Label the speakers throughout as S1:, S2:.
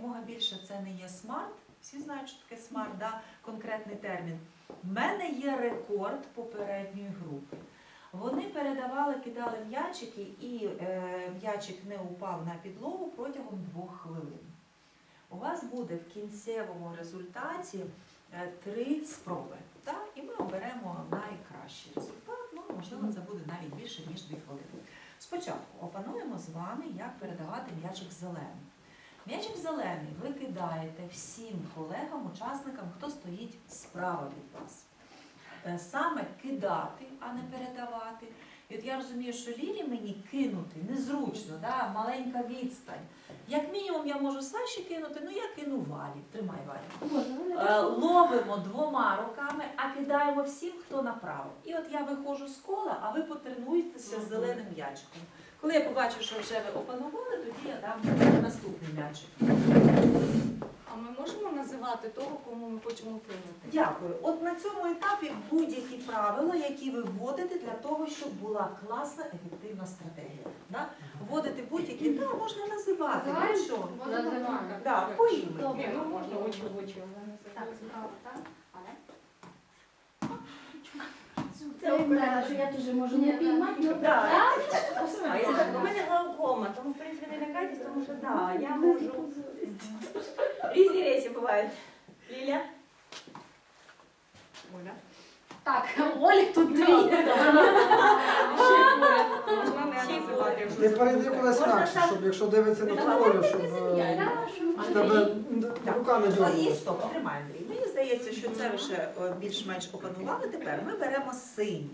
S1: якмога більше це не є смарт. Всі знають, що таке смарт, да? конкретний термін. В мене є рекорд попередньої групи. Вони передавали, кидали м'ячики, і е, м'ячик не упав на підлогу протягом двох хвилин. У вас буде в кінцевому результаті е, три спроби. Так? І ми оберемо найкращий результат. Ну, можливо, це буде навіть більше, ніж дві хвилини. Спочатку опануємо з вами, як передавати м'ячик зелений. М'ячик зелений ви кидаєте всім колегам, учасникам, хто стоїть справа від вас. Е, Саме кидати, а не передавати. І от я розумію, що Лілі мені кинути незручно, да? маленька відстань. Як мінімум я можу Саші кинути, ну я кину Валі. Тримай Валі. Е, Ловимо двома руками, а кидаємо всім, хто направо. І от я виходжу з кола, а ви потренуєтеся з зеленим м'ячиком. Коли я побачу, що вже ви опанували, тоді я дам наступний м'ячик.
S2: А ми можемо називати того, кому ми хочемо вплинути?
S1: Дякую. От на цьому етапі будь-які правила, які ви вводите для того, щоб була класна, ефективна стратегія. Да? Вводити будь-які, да, можна називати.
S3: Називаємо?
S1: що?
S3: Називаємо.
S1: Да, по імені.
S3: Добре.
S2: Ну можна очі в очі.
S3: Так, справа, так? Але?
S4: Це у що я теж можу не піймати, ну так.
S5: А я так, у мене глаукома, тому в принципі не лякайтесь, тому що да, я можу. Різні речі бувають. Ліля? Оля?
S3: Так, Олі тут дві.
S2: Можна не називати.
S6: перейди кудись
S5: Можна
S6: інакше,
S5: так?
S6: щоб якщо дивиться на ту Олю, щоб е, тебе рука не
S1: Ну, стоп, тримай, Андрій. Мені здається, що це вже е, більш-менш опанували. Тепер ми беремо синій.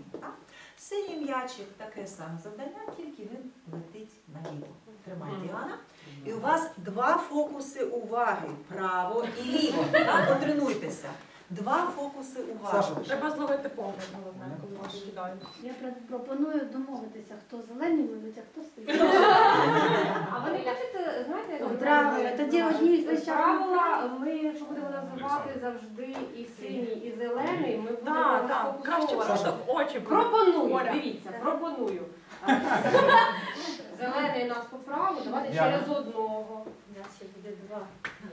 S1: Синій м'ячик таке саме завдання, тільки він летить наліво. Тримай, Діана. І у вас два фокуси уваги право і ліво. Так? Потренуйтеся. Два фокуси уваги.
S6: Саша.
S2: Треба зловити погляд, головне, коли вони кидають.
S4: Я пропоную домовитися, хто зелені любить, а хто синій.
S3: А ви не хочете, знаєте, як
S4: правильно тоді одні
S3: правила, ми, якщо будемо називати завжди і синій, і зелений, ми будемо
S2: Так, краще просто очі.
S3: Пропоную, дивіться, пропоную. Зелений нас по праву, давайте
S6: Дякую.
S3: через одного.
S5: У нас ще буде два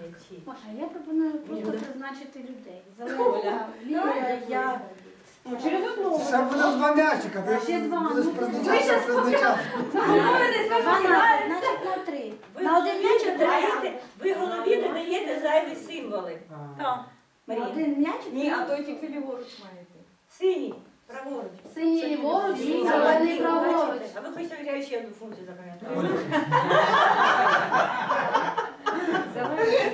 S5: м'ячі.
S4: Маша, я пропоную просто
S5: Ні.
S4: призначити людей. Зелена, Лілія, я.
S3: Ну, через одного.
S6: Ще буде два м'ячика, ти
S4: Ще два,
S6: будеш
S4: ну,
S6: призначати, призначати.
S4: Дванадцять, значить на три.
S5: Ви
S4: На один м'ячик
S5: додаєте, ви голові додаєте зайві символи.
S6: А.
S5: Марія.
S4: один м'ячик.
S2: Ні, а то тільки ліворуч маєте.
S5: Синій, праворуч.
S4: Синій ліворуч, зелений праворуч.
S5: А ви хочете, я ще одну функцію.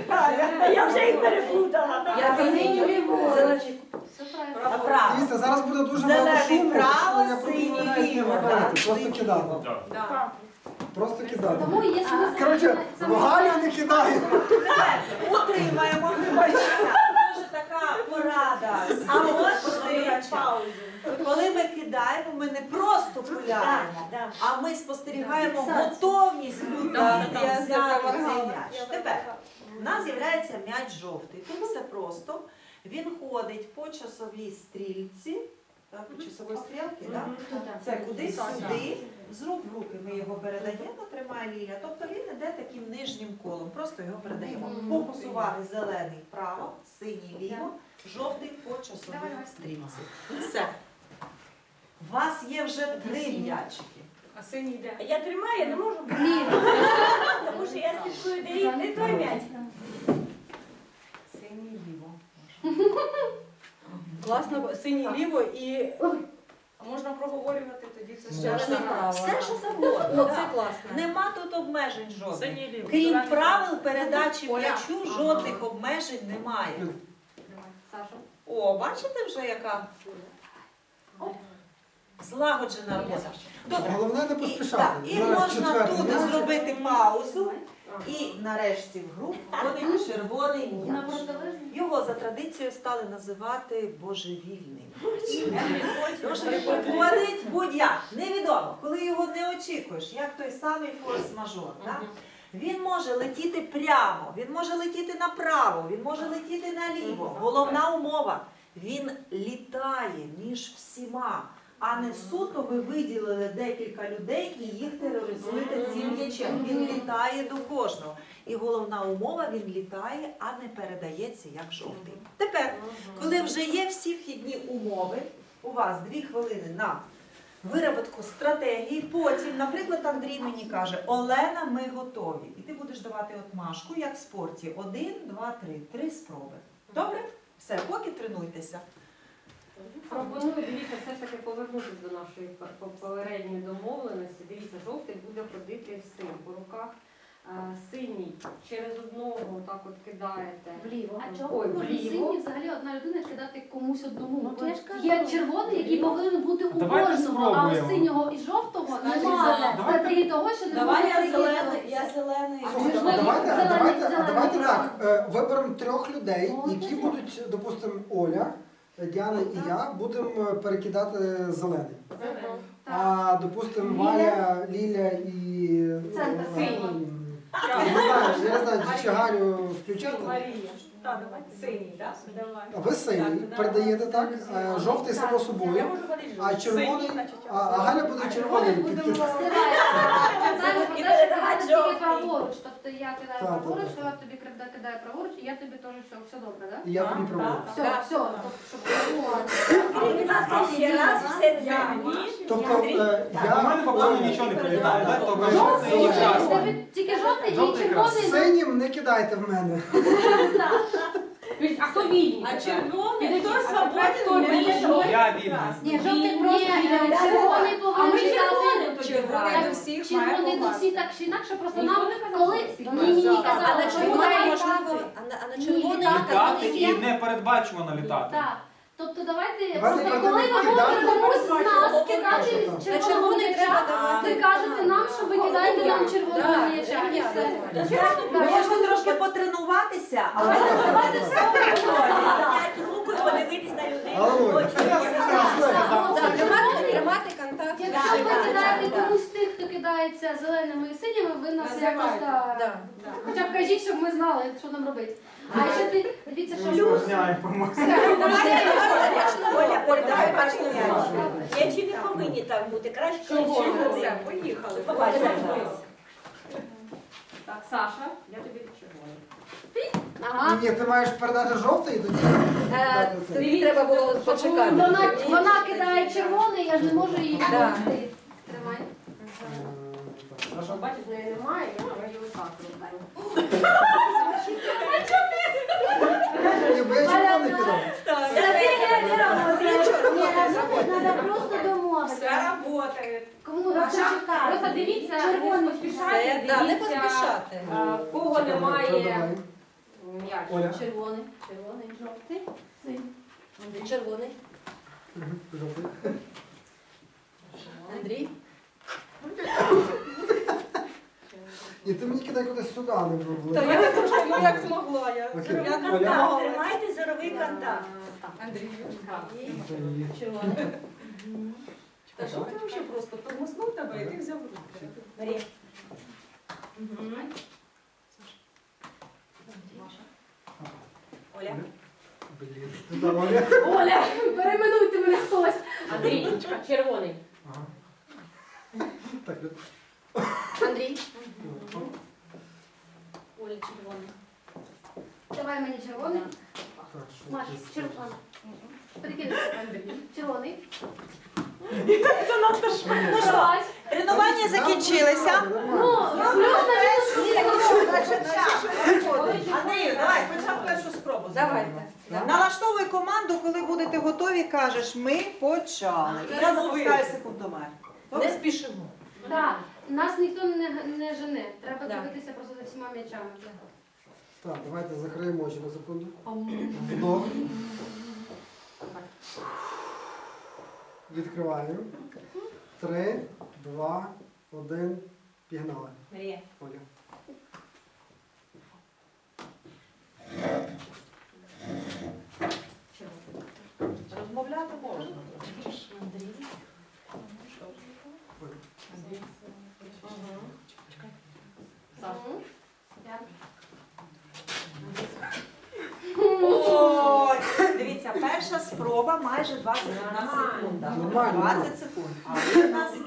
S5: А я вже їх переплутала.
S3: Я синій ліворуч.
S6: Дивіться, зараз буде дуже мало шуму, що я пропоную навіть не говорити, просто кидати. Просто кидати.
S4: Тому є смисл.
S6: Коротше, Галя не кидає.
S1: Утримаємо. Така порада.
S5: А от
S1: Коли ми кидаємо, ми не просто
S5: Так, так.
S1: а ми спостерігаємо готовність
S2: так,
S1: взяти цей м'яч. Тепер у нас з'являється м'яч жовтий. Тут все просто. Він ходить по часовій стрільці, так, по часовій стрілці, так? Це кудись сюди, з рук в руки ми його передаємо, тримає Лілія. Тобто таким нижнім колом, просто його передаємо. Фокус уваги зелений вправо, синій ліво, жовтий по часовій стрілці. Все. У вас є вже три м'ячики.
S2: А синій йде.
S5: А я тримаю, я не можу.
S4: Ні.
S5: Тому що я слідкую, де рік, де той м'яч.
S2: Синій ліво. Класно, синій ліво і А можна проговорювати тоді це ще раз
S6: Можна.
S2: направо.
S1: Все, що завгодно.
S2: Це класно.
S1: Нема тут обмежень жодних. Крім правил передачі
S2: Оля.
S1: м'ячу, жодних обмежень немає.
S3: Саша.
S1: О, бачите вже яка злагоджена робота. Добре.
S6: Головне не
S1: І,
S6: поспішати.
S1: так, і
S6: Зараз
S1: можна
S6: четвертий
S1: тут
S6: м'яч.
S1: зробити паузу, і нарешті в гру входить червоний м'яч. Його за традицією стали називати божевільний м'яч. Тому невідомо, коли його не очікуєш, як той самий форс-мажор. Він може летіти прямо, він може летіти направо, він може летіти наліво. Головна умова він літає між всіма. А не суто ви виділили декілька людей і їх тероризуєте цим м'ячем. Він літає до кожного. І головна умова він літає, а не передається як жовтий. Тепер, коли вже є всі вхідні умови, у вас дві хвилини на вироботку стратегії. Потім, наприклад, Андрій мені каже: Олена, ми готові. І ти будеш давати отмашку, як в спорті. Один, два, три. Три спроби. Добре? Все, поки тренуйтеся.
S3: Пропоную, дивіться, все ж таки повернутися до нашої попередньої домовленості. Дивіться, жовтий буде ходити всім по руках. Е, Синій через одного так от кидаєте.
S4: Вліво.
S3: А чого може синій
S4: синій взагалі одна людина кидати комусь одному?
S3: Ну, то я ж кажу.
S4: Є червоний, який повинен бути у
S7: Давайте
S4: кожного, а у
S7: спробуємо.
S4: синього і жовтого немає
S2: зелений.
S4: стратегії того, що не
S5: Давай
S4: можна
S5: я зелений, я зелений.
S6: Слухайте, а
S4: Зелений,
S6: давайте, а
S4: зелений,
S6: давайте, а
S4: зелений.
S6: давайте так. е, Виберемо трьох людей,
S4: О,
S6: які будуть, допустимо, Оля, Діана і я будемо перекидати зелений. А, допустимо, Валя, Ліля і.
S4: Центр.
S6: е,
S3: Синій.
S6: Я не знаю, я не знаю, чи Галю включати.
S5: Марія. Так, давай. Синій, так? Давай.
S6: Ви синій передаєте так, е, жовтий само
S5: Я
S6: собою,
S5: можу ходити
S6: а червоний, а, а Галя буде червоним
S5: І передавати жовтий.
S4: праворуч. Тобто я кидаю
S6: Так, так,
S4: праворуч,
S6: так.
S4: вона тобі кида- кидає праворуч, і я тобі теж все, все добре, так?
S6: І я тобі проводжу.
S4: Все, все, тобто, щоб.
S5: Будь ласка, ще раз все це.
S6: Тобто е,
S7: мене по плану нічого не прилітає, так? Тобто
S4: Жовтий,
S7: жовтий і
S4: ні,
S7: красний.
S4: тільки жовтий і
S7: Жовтий,
S4: червоний. ну,
S6: синім не кидайте в мене.
S3: А хто вільний?
S5: А червоний, хто свободен,
S3: вільний?
S7: Я вільний.
S4: Ні, жовтий просто
S3: ні,
S4: червоний
S3: А ми
S4: повинен
S3: червоним тоді
S2: Червоний
S3: граємо.
S2: до всіх
S4: Червоний до всіх так чи інакше, просто нам
S3: не
S4: коли ні, ні, ні, казали,
S5: А на
S4: що
S5: червоний можливо,
S4: літати.
S5: а на, а на
S4: Ні,
S5: червоний
S4: літати.
S7: Літати і непередбачувано літати.
S4: Так. Тобто давайте,
S6: Давайте
S4: коли ви будете комусь з нас кидати.
S5: На
S4: червоного
S5: червоний треба
S4: м'яча,
S5: давати.
S4: ви кажете нам, що ви кидаєте нам червоного
S5: Так,
S4: м'яча. І
S1: Можна трошки потренуватися, але
S6: Давайте,
S4: Давайте
S6: давайте.
S4: все.
S5: Підняти руку і подивитись на
S2: людей. Тримати, тримати контакт.
S4: Якщо ви кидаєте комусь з тих, хто кидається зеленими і синіми, ви нас якось так,
S2: Да.
S4: хоча б кажіть, щоб ми знали, що нам робити. А ще ти дивіться, що
S5: Оля, давай бачимо Я чи не повинні так бути? Краще?
S2: Все, поїхали.
S5: Побачимо.
S3: Так, Саша, я тобі червоний.
S4: Ага.
S6: Ні, ти маєш передати жовтий і тоді.
S2: Е,
S6: передати цей.
S2: Тобі треба було почекати.
S4: Вона, вона кидає червоний, я ж не можу її
S2: Да.
S4: допомогти. Тримай.
S6: Е, так,
S3: бачиш, в неї немає, я її отак.
S6: Ні, бо я кидав.
S4: Треба просто домовитися.
S2: Все працює.
S4: Кому
S3: Просто
S4: чекати?
S3: Просто дивіться, не
S4: Червоний.
S3: поспішайте,
S2: да, не
S3: дивіться,
S2: поспішати.
S3: а, в кого немає м'яч.
S6: Оля.
S4: Червоний, червоний, жовтий, синій.
S2: Червоний.
S6: Мгм, Жовтий.
S2: Андрій.
S6: І ти мені кидай кудись сюди, а не в
S2: Та я не можу, ну як змогла. Я
S6: Окей.
S2: я
S6: Оля.
S5: Тримайте зоровий контакт.
S3: так.
S2: Андрій.
S4: Червоний.
S2: Та що ти взагалі просто тормознув тебе і ти взяв руки.
S5: Марія. Оля.
S6: Блін. Оля.
S4: Оля, перейменуйте мене хтось.
S3: Андрій, червоний.
S6: Ага. Так.
S2: Андрій.
S3: Оля, червоний.
S4: Давай мені червоний. Маш, червоний. Прикинь, червоний.
S1: Ну що, тренування закінчилися.
S4: Ну.
S1: Андрію, давай спочатку першу спробу.
S2: Давайте.
S1: Налаштовуй команду, коли будете готові, кажеш, ми почали. Я запускаю секундомер.
S2: Не спішимо.
S4: Так, нас ніхто не, не жене. Треба
S2: Да.
S4: дивитися просто за всіма м'ячами.
S6: Так, давайте закриємо очі на секунду. Вдох. Відкриваємо. Три, два, один. Пігнали.
S5: Марія.
S6: Оля.
S1: Розмовляти можна.
S3: Саша.
S1: Ой, дивіться, перша спроба. майже 21 секунда. 20 секунд. А ви в нас ці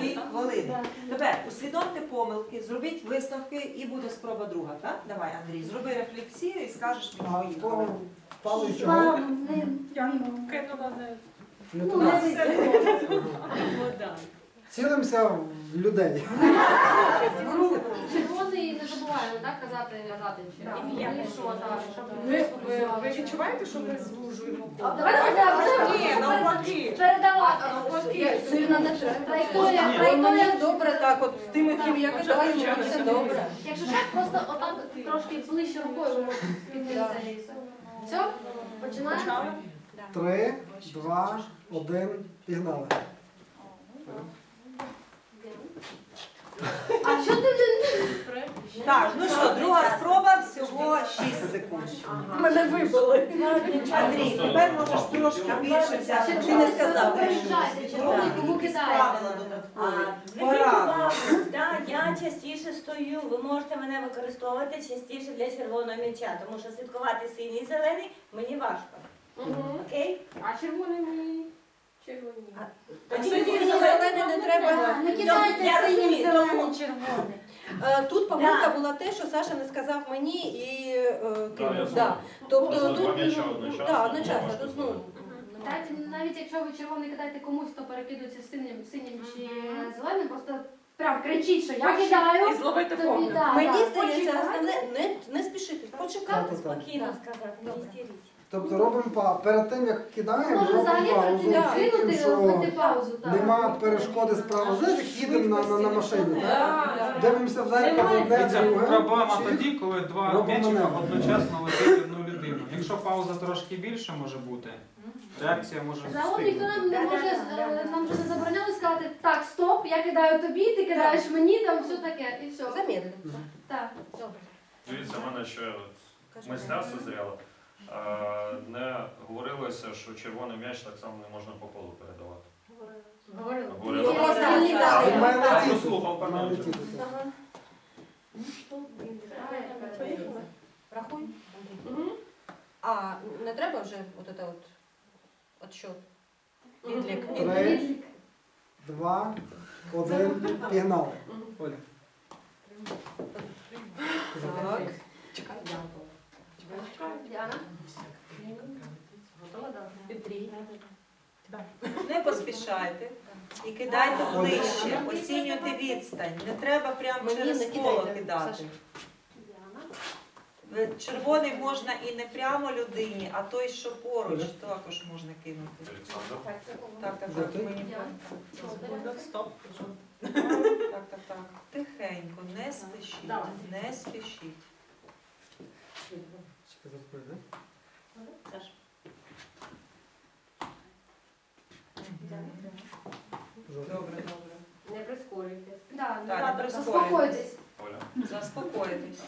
S1: дві хвилини. Тепер усвідомте помилки, зробіть висновки і буде спроба друга. Так? Давай, Андрій, зроби рефлексію і скажеш мені.
S6: і чого?
S4: Не-
S2: Кинула не
S6: Не
S4: Ну, не
S2: вода.
S6: Цілимося в людей.
S4: Червоний не забуваємо, так, казати,
S5: Ім'я.
S4: Ну, що, так, щоб
S2: Ви, ви, ви відчуваєте, що ми звужуємо коло? Ні, навпаки.
S4: передавати.
S2: Навпаки.
S4: Сильно не треба. Траєкторія,
S7: Ні.
S2: добре так, от з тими, ким я казала, що все добре.
S4: Якщо що, просто отак трошки ближче рукою ви можете піти і все. Все? Починаємо?
S6: Три, два, один, пігнали.
S4: А що ти не...
S1: Так, ну що, друга спроба всього 6 секунд.
S2: Мене вибили.
S1: Андрій, тепер можеш трошки більше взяти. Ти не сказав,
S4: червоний кому
S1: правила додаткові.
S5: Зверніть
S1: Пора.
S5: увагу, да, я частіше стою, ви можете мене використовувати частіше для червоного м'яча, тому що слідкувати синій і зелений мені важко. Окей?
S3: А червоний мені червоні.
S5: Тоді
S2: синій і зелений не треба.
S4: Не
S5: Я
S4: кидайте
S5: розумію,
S4: синім,
S5: тому-
S2: Е, Тут помилка
S5: Да.
S2: була те, що Саша не сказав мені і е,
S8: я
S2: кинув. Тобто
S8: Просто
S2: тут
S8: два м'яча
S2: ну,
S8: одночасно,
S2: да, одночасно. Тут, ну.
S4: Навіть, навіть якщо ви червоний кидаєте комусь, хто перекидується синім, синім чи зеленим, просто прям кричіть, що я кидаю.
S2: зловити
S4: Тобі, да,
S2: Мені
S4: да,
S2: здається,
S4: почекай.
S2: основне не, не спішити, почекати.
S5: Спокійно сказати, не істеріть.
S6: Тобто робимо па перед тим, як кидаємо,
S4: Може взагалі
S6: робимо паузу.
S4: перед тим робити
S6: що
S4: паузу. так.
S6: нема перешкоди справа. Знаєте, як їдемо на, на, на машині, так?
S2: Да,
S6: Дивимося в зеркало, одне,
S7: Дивіться,
S6: друге.
S7: проблема
S6: Чи-
S7: тоді, коли два
S6: Робимо
S7: м'ячика одночасно летить в одну людину. Якщо пауза трошки більше може бути, реакція може
S4: Загалом ніхто нам не може, е, нам вже не забороняли сказати, так, стоп, я кидаю тобі, ти кидаєш мені, там все таке, і все.
S2: Замедлено.
S4: Так.
S2: Добре.
S8: Дивіться, в мене ще от мисля созріло. Не говорилося, що червоний м'яч так само не можна по колу передавати.
S3: Говорили?
S8: Говорили.
S2: Ну, просто. Ага. Поїхали. Рахуй.
S3: Мгм.
S2: А не треба вже от це от отсчет? Відлік.
S6: Три, два, один, пігнали. Оля.
S2: Так.
S4: Діана?
S2: Петрій.
S1: Не поспішайте і кидайте ближче, оцінюйте відстань. Не треба прямо через коло кидати. Червоний можна і не прямо людині, а той, що поруч, також можна кинути. Так, так, так. Мені? Стоп. Так, так, так. Тихенько, не спішіть, не спішіть.
S6: Чекай, зараз пройде. Жовтий.
S1: Добре, добре.
S3: Не прискорюйтесь.
S4: Да,
S1: Так,
S4: да,
S1: не
S4: заспокойтесь.
S8: Оля.
S1: Заспокойтесь.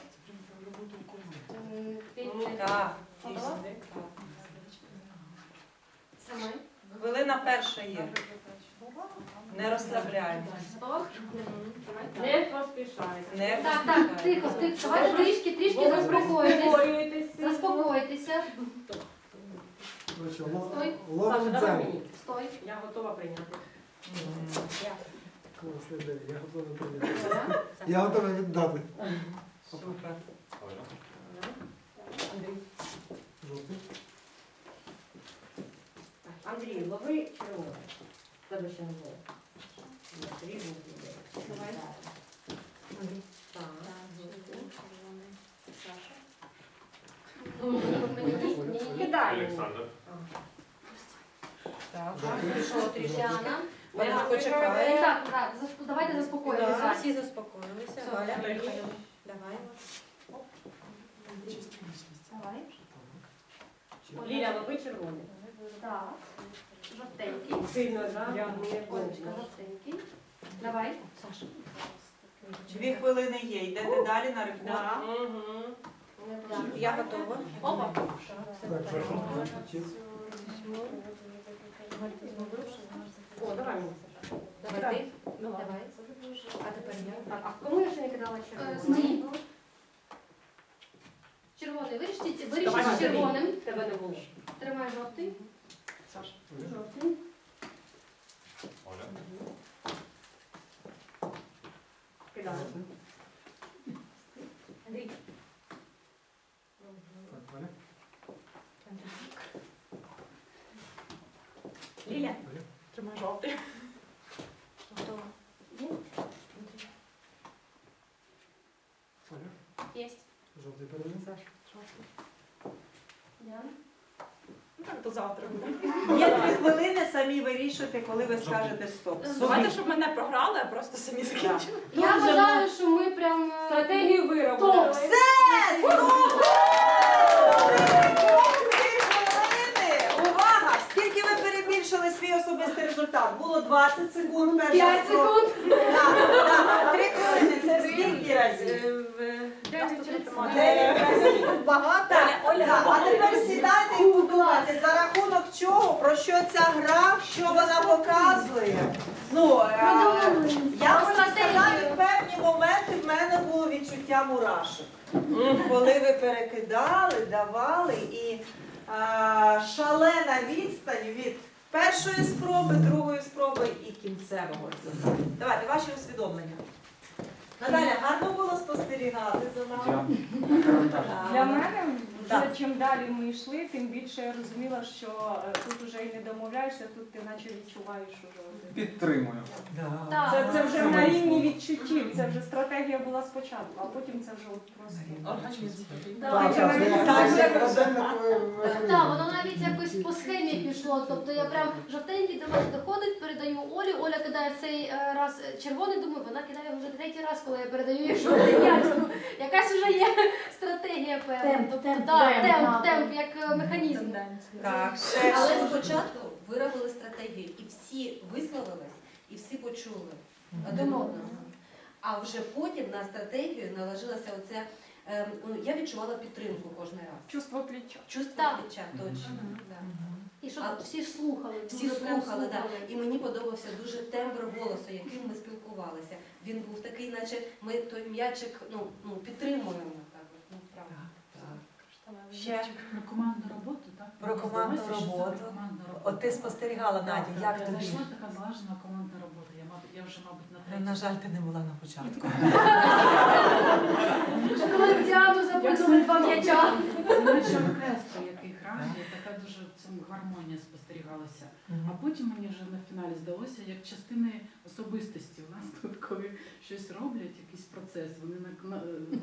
S1: Так. Хвилина перша є. Не розслабляємо.
S4: Стоп.
S3: Не поспішайте.
S1: Не
S4: Так, так, тихо, тихо. Давайте трішки, трішки заспокойтесь. Заспокойтеся.
S6: Коротше, ло-
S4: Стой.
S3: Саша, давай
S6: це.
S3: мені.
S4: Стой.
S3: Я готова прийняти.
S6: Класний день, я готовий прийняти. Я готовий віддати.
S1: Супер.
S8: Оля.
S3: Андрій.
S6: Жовтий.
S3: Андрій, лови червоне. Тебе ще не було. Є різних людей.
S4: Давай.
S3: Андрій. Так.
S4: Мені? Ні.
S3: Кидай.
S8: Олександр.
S1: Так.
S2: Пішло трішки. Вона
S4: Е,
S2: почекає.
S4: Так, так, засп- давайте
S2: Да,
S4: заспокоїмося.
S2: Всі заспокоїлися.
S4: Все.
S2: Галя, приїхали. Давай.
S4: Давай.
S3: Ліля, лови червоне.
S4: Так. Жовтенький.
S3: Сильно, так?
S4: Олечка, жовтенький. Давай. Саша.
S1: Дві хвилини є. Йдете далі на рекорд.
S3: Угу.
S2: Я готова.
S4: Опа.
S6: Так, Чи-
S3: О, давай Давай Саша.
S2: Давай ти.
S4: Давай.
S2: А тепер я.
S3: Так, а кому я ще не кидала
S4: Е,
S3: червоне?
S4: Мені. Червоний. Вирішіть,
S3: Давай,
S4: вирішіть
S3: Андрій.
S4: червоним.
S3: Тебе не було.
S4: Тримай жовтий.
S3: Жовтий.
S8: Оля.
S3: Кидаємо.
S5: Андрій.
S6: Так, Валя.
S5: Ліля.
S1: Тримай жовтий.
S5: Готова. Є?
S6: Валя.
S2: Єсть.
S6: Жовтий передаємо.
S3: Діана.
S1: То завтра Є три хвилини, самі вирішуйте, коли ви скажете стоп.
S9: Давайте, щоб мене програли, а просто самі закінчили.
S4: Я вважаю, що ми прям е,
S3: Стратегію виробили.
S4: Все!
S1: Увага! Скільки ви перебільшили свій особистий результат? Було 20 секунд, перший
S4: 5
S1: строк.
S4: секунд.
S1: Так, так. Три хвилини. Це скільки разів? Дев'ять разів. Багато. Ольга, а тепер сідайте і подумайте, за рахунок чого, про що ця гра, що вона показує. Ну, е, я можу сказати, в певні моменти в мене було відчуття мурашок. Коли ви перекидали, давали і а, шалена відстань від першої спроби, другої спроби і кінцевого результату. Давайте ваші усвідомлення. Наталя, гарно було спостерігати за нами.
S3: Для мене
S1: Так.
S3: вже чим далі ми йшли, тим більше я розуміла, що е, тут вже і не домовляєшся, тут ти наче відчуваєш уже.
S7: Підтримую.
S4: Так.
S3: Це, це вже на рівні відчуттів, це вже стратегія була спочатку, а потім це вже от просто.
S9: Організм.
S4: Так,
S6: Так,
S4: воно навіть якось по схемі пішло. Тобто я прям жовтенький до мене доходить, передаю Олі. Оля кидає в цей е, раз червоний, думаю, вона кидає вже третій раз, коли я передаю їй жовтий. Якась вже є стратегія певна.
S10: Темп,
S4: Тобто,
S10: темп,
S4: да,
S10: темп,
S4: темп, темп, як е, механізм.
S1: Так, ще
S2: Але спочатку виробили стратегію, і всі висловились, і всі почули один одного. А вже потім на стратегію наложилося оце. ем, ну, я відчувала підтримку кожен раз.
S3: Чувство плеча.
S2: Чувство
S4: Так.
S2: плеча, точно. да.
S4: І що
S2: А
S4: всі слухали.
S2: Всі
S4: дуже прям
S2: слухали, да. і мені подобався дуже тембр голосу, яким ми спілкувалися. Він був такий, наче ми той м'ячик ну, ну, підтримуємо. Так, от, ну, правда.
S1: Ще
S10: Про командну роботу, так?
S1: Про командну
S10: Здалося, що це
S1: роботу.
S10: про командну роботу.
S1: от ти спостерігала, Надя,
S10: Так,
S1: як тобі?
S10: Зайшла така злажена командна робота. Я, мабуть, я вже, мабуть, на третій.
S1: На жаль, ти не була на початку.
S4: Коли Діану запитували два м'яча.
S10: Знаєш, оркестру, який грає, така дуже в цьому гармонія спостерігалася. А потім мені вже на фіналі здалося, як частини особистості у нас тут, коли щось роблять, якийсь процес, вони на, на, ну,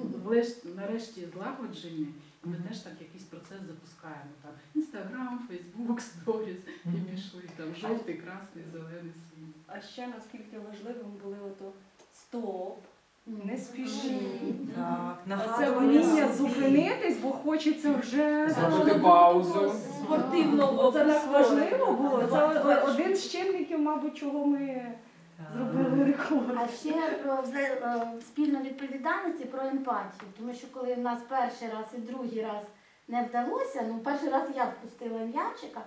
S10: нарешті злагоджені, і ми теж так якийсь процес запускаємо. Там Інстаграм, Фейсбук, Сторіс, і пішли там жовтий, красний, зелений, синій.
S3: А ще наскільки важливим були ото стоп, не спішіть.
S1: Так,
S3: Це вміння зупинитись, бо хочеться вже
S7: Зробити паузу.
S3: спортивно. Це так важливо було. Це один з чинників, мабуть, чого ми зробили рекорд.
S10: А ще про вза- е, спільну відповідальність і про емпатію. Тому що коли в нас перший раз і другий раз не вдалося, ну перший раз я впустила м'ячика,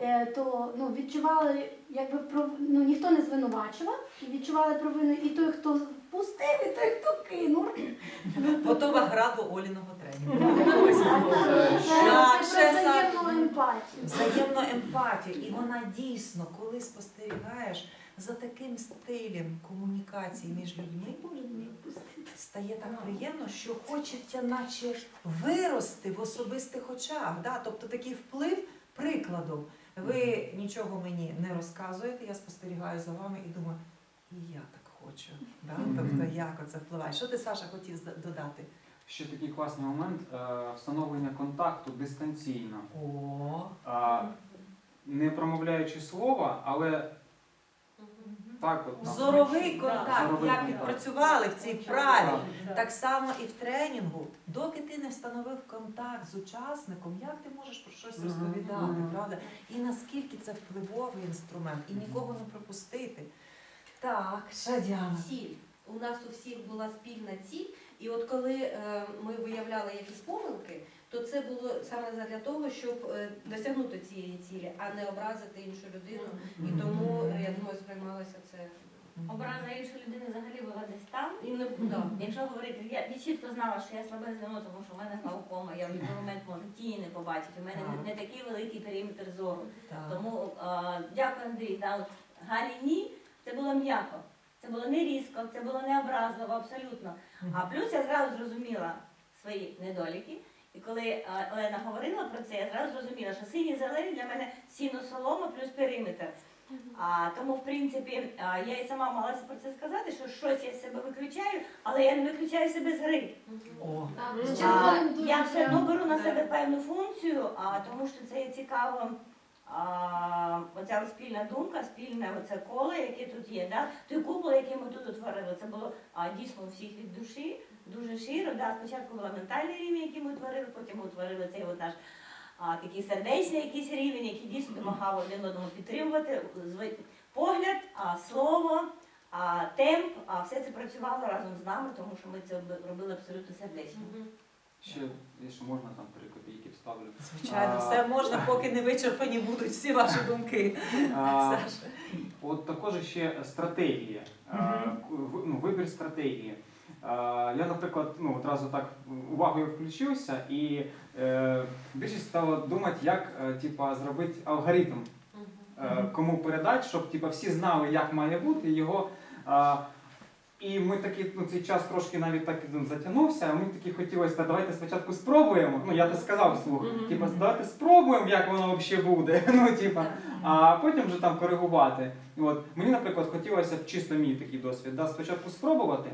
S10: е, то ну, відчували, якби про ну ніхто не звинувачував, і відчували провину і той, хто впустив, і той, хто кинув.
S1: Готова гра до Оліного тренінгу.
S10: Це,
S1: Так, ще
S10: взаємну емпатію.
S1: Взаємну емпатію. І вона дійсно, коли спостерігаєш за таким стилем комунікації між людьми, стає так приємно, що хочеться наче вирости в особистих очах. Да? Тобто такий вплив прикладом. Ви нічого мені не розказуєте, я спостерігаю за вами і думаю, і я так хочу. Да? Тобто як оце впливає. Що ти, Саша, хотів додати?
S7: Ще такий класний момент е, встановлення контакту дистанційно.
S1: О,
S7: не промовляючи слова, але так от
S1: зоровий контакт,
S7: Зоровий
S1: як відпрацювали в цій вправі.
S7: Так.
S1: Так само і в тренінгу, доки ти не встановив контакт з учасником, як ти можеш про щось розповідати, правда? І наскільки це впливовий інструмент, і нікого не пропустити. Так, Діана.
S2: Ціль. У нас у всіх була спільна ціль, і от коли е, ми виявляли якісь помилки, то це було саме для того, щоб е, досягнути цієї цілі, а не образити іншу людину. І тому, е, я думаю, сприймалося це
S5: Образа іншої людини взагалі була десь там.
S2: І не да.
S5: Якщо говорити, я, я чітко знала, що я слабе звено, тому що в мене глаукома, я в будь-який момент можу тіні не побачити. У мене не, не такий великий периметр зору.
S1: Так.
S5: Тому а, дякую, Андрій. Да, от Галі ні, це було м'яко. Це було не різко, це було не образливо, абсолютно. А плюс я зразу зрозуміла свої недоліки. І коли Олена говорила про це, я зразу зрозуміла, що синій зелений для мене сіно солома плюс периметр. А, тому, в принципі, я і сама мала про це сказати, що щось я з себе виключаю, але я не виключаю себе з гри.
S1: О,
S5: А, я все одно беру на себе певну функцію, а, тому що це є цікаво. А, оця спільна думка, спільне оце коло, яке тут є, да? той купол, який ми тут утворили, це було а, дійсно у всіх від душі, дуже щиро. Да? Спочатку був ментальний рівень, який ми утворили, потім ми утворили цей от наш а, такий сердечний якийсь рівень, який дійсно допомагав один одному підтримувати. Погляд, а, слово, а, темп, а все це працювало разом з нами, тому що ми це робили абсолютно сердечно.
S7: Ще, якщо можна, там три копійки вставлю.
S1: звичайно,
S7: А.
S1: все можна, поки не вичерпані будуть всі ваші думки.
S7: А,
S1: Саша.
S7: От також ще стратегія, а, ну, вибір стратегії. А, Я, наприклад, ну, одразу так увагою включився і е, більше став думати, як е, типа, зробити алгоритм, е, кому передати, щоб типа, всі знали, як має бути його. А, і ми такі, ну цей час трошки навіть так ну, затягнувся, а ми такі хотілося, «Та давайте спочатку спробуємо. Ну я це сказав вслух.
S1: Мгм.
S7: Типа, давайте спробуємо, як воно взагалі буде. Ну, типа, а потім вже там коригувати. От мені, наприклад, хотілося б чисто мій такий досвід. Да, спочатку спробувати,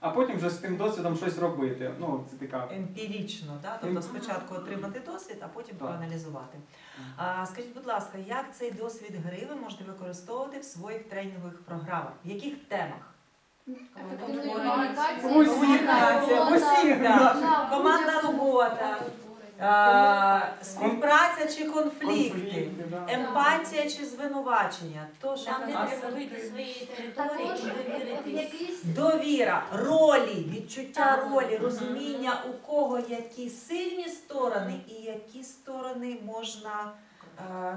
S7: а потім вже з тим досвідом щось робити. Ну, це така.
S1: Емпірично, да? тобто спочатку отримати досвід, а потім
S7: Так.
S1: проаналізувати. А, скажіть, будь ласка, як цей досвід гри ви можете використовувати в своїх тренінгових програмах? В яких темах?
S2: Комунікація.
S4: комунікації, командна робота.
S1: співпраця чи конфлікти?
S7: Конфлікти, да.
S1: Емпатія чи звинувачення? То, що
S5: Там, де
S1: казав
S5: треба вийти з своєї території
S4: Також
S5: і довіритись.
S4: якийсь
S1: Довіра, ролі, відчуття ролі, розуміння, у кого які сильні сторони і які сторони можна, е,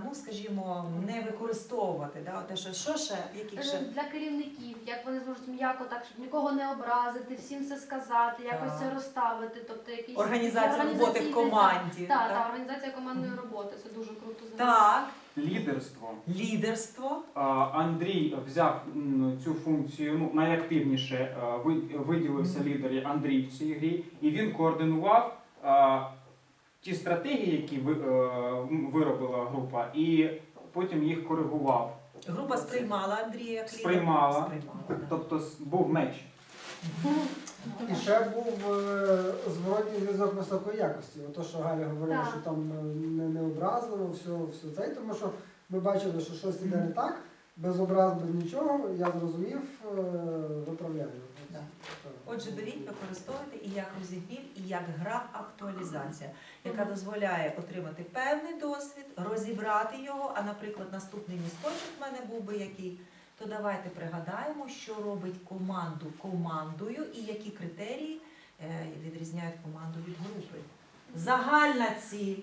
S1: ну скажімо, не використовувати. Да? Те, що, що ще, які ще?
S4: Е, для керівників, як вони зможуть м'яко так, щоб нікого не образити, всім все сказати, якось це розставити. Тобто якісь
S1: Організація роботи в команді.
S4: Так,
S1: так?
S4: організація командної роботи. Це дуже круто.
S1: Так,
S7: Лідерство.
S1: лідерство.
S7: А, Андрій взяв м, цю функцію ну, найактивніше, е, ви- виділився лідер Андрій в цій грі, і він координував а, ті стратегії, які ви, е, виробила група, і потім їх коригував.
S1: Група сприймала Андрія як.
S7: Сприймала.
S1: Сприймала, да.
S7: Тобто с- був меч.
S6: І ще був е, зворотній зв'язок високої якості. Ото, що Галя говорила,
S4: Так.
S6: що там е, не, не образливо, все, все це, тому що ми бачили, що щось іде не так, без образ, без нічого, я зрозумів, е, виправляю. Так.
S1: Отже, беріть, використовуйте і як розігрів, і як гра актуалізація, яка дозволяє отримати певний досвід, розібрати його. А, наприклад, наступний місточок в мене був би який. То давайте пригадаємо, що робить команду командою і які критерії е, відрізняють команду від групи. Загальна ціль,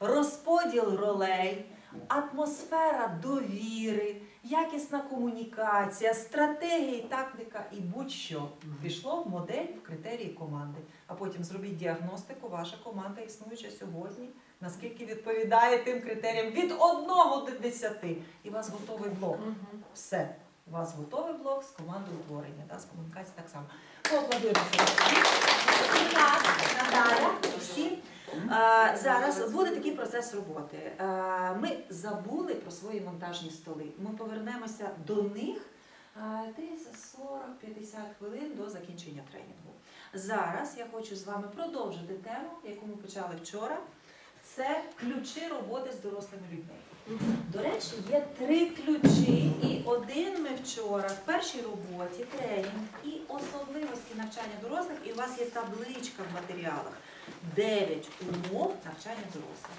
S1: розподіл ролей, атмосфера довіри, якісна комунікація, стратегія, і тактика і будь-що пішло в модель в критерії команди. А потім зробіть діагностику, ваша команда існуюча сьогодні, наскільки відповідає тим критеріям від 1 до 10. І у вас готовий блок. Все. У вас готовий блок з командою утворення, да, з комунікації так само. Поаплодуємо собі. Наталя, всі. Зараз буде такий процес роботи. Ми забули про свої монтажні столи. Ми повернемося до них десь за 40-50 хвилин до закінчення тренінгу. Зараз я хочу з вами продовжити тему, яку ми почали вчора. Це ключі роботи з дорослими людьми. До речі, є три ключі, і один ми вчора в першій роботі, тренінг і особливості навчання дорослих, і у вас є табличка в матеріалах. Дев'ять умов навчання дорослих.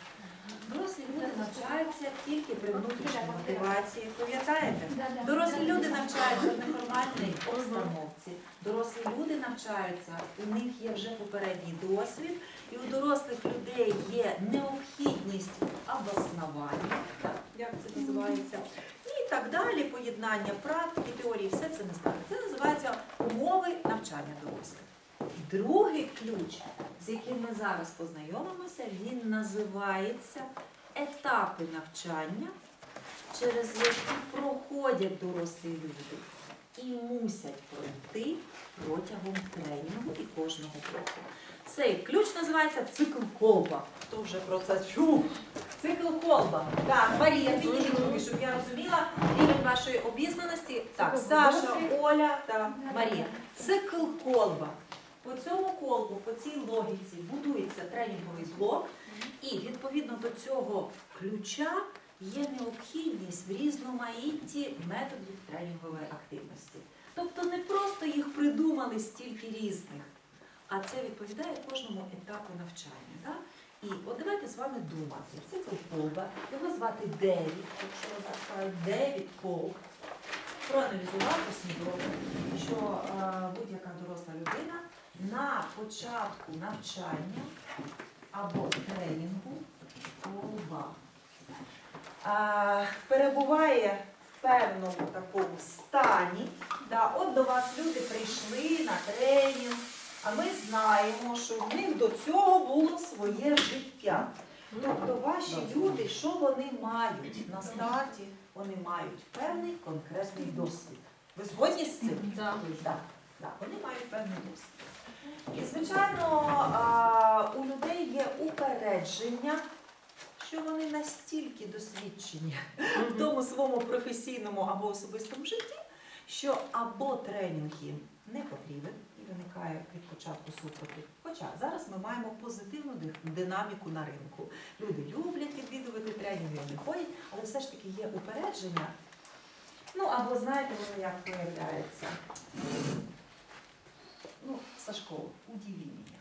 S1: Дорослі люди навчаються тільки при внутрішній мотивації. Пам'ятаєте? Дорослі люди навчаються в неформальній обстановці. Дорослі люди навчаються, у них є вже попередній досвід, і у дорослих людей є необхідність обоснування, так, як це називається. І так далі, поєднання практики, теорії, все це не стане. Це називається умови навчання дорослих. Другий ключ, з яким ми зараз познайомимося, він називається етапи навчання, через які проходять дорослі люди і мусять пройти протягом тренінгу і кожного року. Цей ключ називається цикл колба. Хто вже про це чув? Цикл колба. Так, Марія, підніміть руки, щоб я розуміла рівень вашої обізнаності. Так, Саша, Оля та Марія. Цикл колба. По цьому колбу, по цій логіці будується тренінговий блок, і відповідно до цього ключа є необхідність в різноманітті методів тренінгової активності. Тобто не просто їх придумали стільки різних, а це відповідає кожному етапу навчання. Так? І от давайте з вами думати. Цикл Колба, його звати Девід, якщо ви запитають, Девід Кол. Проаналізував що е, будь-яка доросла людина на початку навчання або тренінгу колба е, перебуває в певному такому стані. Да, от до вас люди прийшли на тренінг, а ми знаємо, що в них до цього було своє життя. Тобто ваші люди, що вони мають на старті? Вони мають певний конкретний досвід. Ви згодні з цим?
S2: Так.
S1: Так, так, вони мають певний досвід. І, звичайно, у людей є упередження, що вони настільки досвідчені в тому своєму професійному або особистому житті, що або тренінг їм не потрібен і виникає від початку супротив. Хоча зараз ми маємо позитивну динаміку на ринку. Люди люблять відвідувати тренінги, вони ходять, але все ж таки є упередження. Ну або знаєте, воно як проявляється. Ну, Сашко, удиви мене.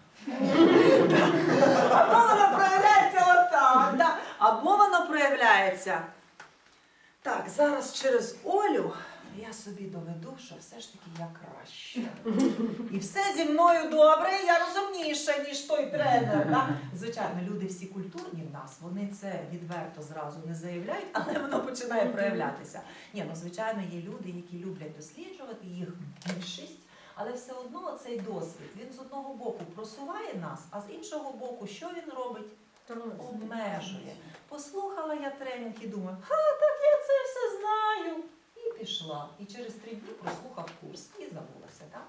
S1: Або воно проявляється отак, або воно проявляється. Так, зараз через Олю я собі доведу, що все ж таки я краще. І все зі мною добре, я розумніша, ніж той тренер. Да? Звичайно, люди всі культурні в нас, вони це відверто зразу не заявляють, але воно починає проявлятися. Ні, ну звичайно, є люди, які люблять досліджувати, їх більшість. Але все одно цей досвід він з одного боку просуває нас, а з іншого боку, що він робить? Обмежує. Послухала я тренінг і думаю, ха, так я це все знаю. І пішла. І через три дні прослухав курс і забулася. Так?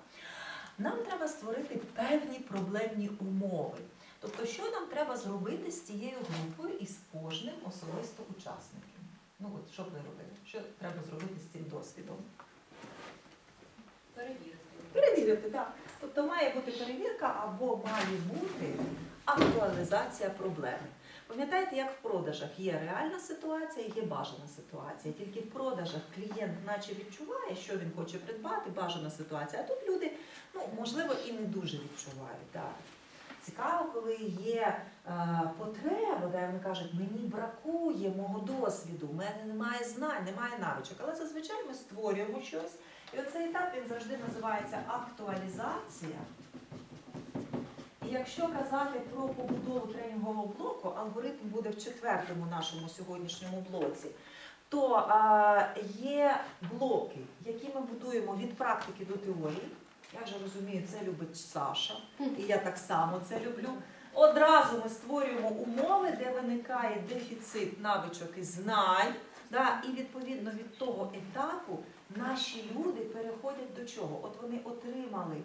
S1: Нам треба створити певні проблемні умови. Тобто, що нам треба зробити з цією групою і з кожним особисто учасником? Ну от що б ви робили? Що треба зробити з цим досвідом?
S2: Перевірити.
S1: Перевірити, так. Тобто має бути перевірка або має бути актуалізація проблеми. Пам'ятаєте, як в продажах є реальна ситуація, є бажана ситуація. Тільки в продажах клієнт наче відчуває, що він хоче придбати, бажана ситуація. А тут люди, ну можливо, і не дуже відчувають. Так. Цікаво, коли є е, потреба, де вони кажуть, мені бракує мого досвіду, в мене немає знань, немає навичок. Але зазвичай ми створюємо щось. І оцей етап він завжди називається актуалізація. І якщо казати про побудову тренінгового блоку, алгоритм буде в четвертому нашому сьогоднішньому блоці, то є блоки, які ми будуємо від практики до теорії. Я вже розумію, це любить Саша, і я так само це люблю. Одразу ми створюємо умови, де виникає дефіцит навичок і знань. Да, і відповідно від того етапу наші люди переходять до чого? От вони отримали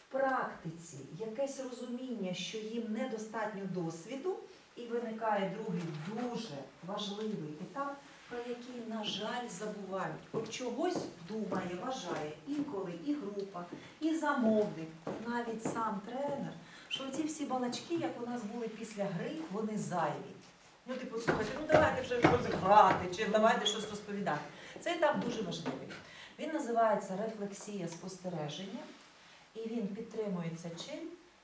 S1: в практиці якесь розуміння, що їм недостатньо досвіду, і виникає другий дуже важливий етап, про який, на жаль, забувають. От чогось думає, вважає інколи і група, і замовник, навіть сам тренер, що ці всі балачки, як у нас були після гри, вони зайві. Ну, типу, слухайте, ну давайте вже щось грати, чи давайте щось розповідати. Цей етап дуже важливий. Він називається рефлексія спостереження, і він підтримується чим?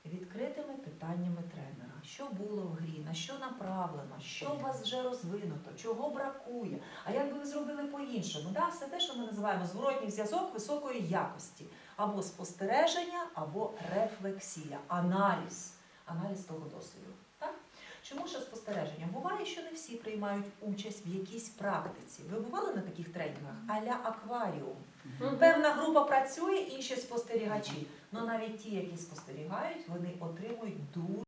S1: Відкритими питаннями тренера. Що було в грі, на що направлено, що у вас вже розвинуто, чого бракує, а як би ви зробили по-іншому? Да? Все те, що ми називаємо зворотній зв'язок високої якості. Або спостереження, або рефлексія, аналіз, аналіз того досвіду. Чому ще спостереження? Буває, що не всі приймають участь в якійсь практиці. Ви бували на таких тренінгах? Аля акваріум. Певна група працює, інші спостерігачі. Але навіть ті, які спостерігають, вони отримують дуже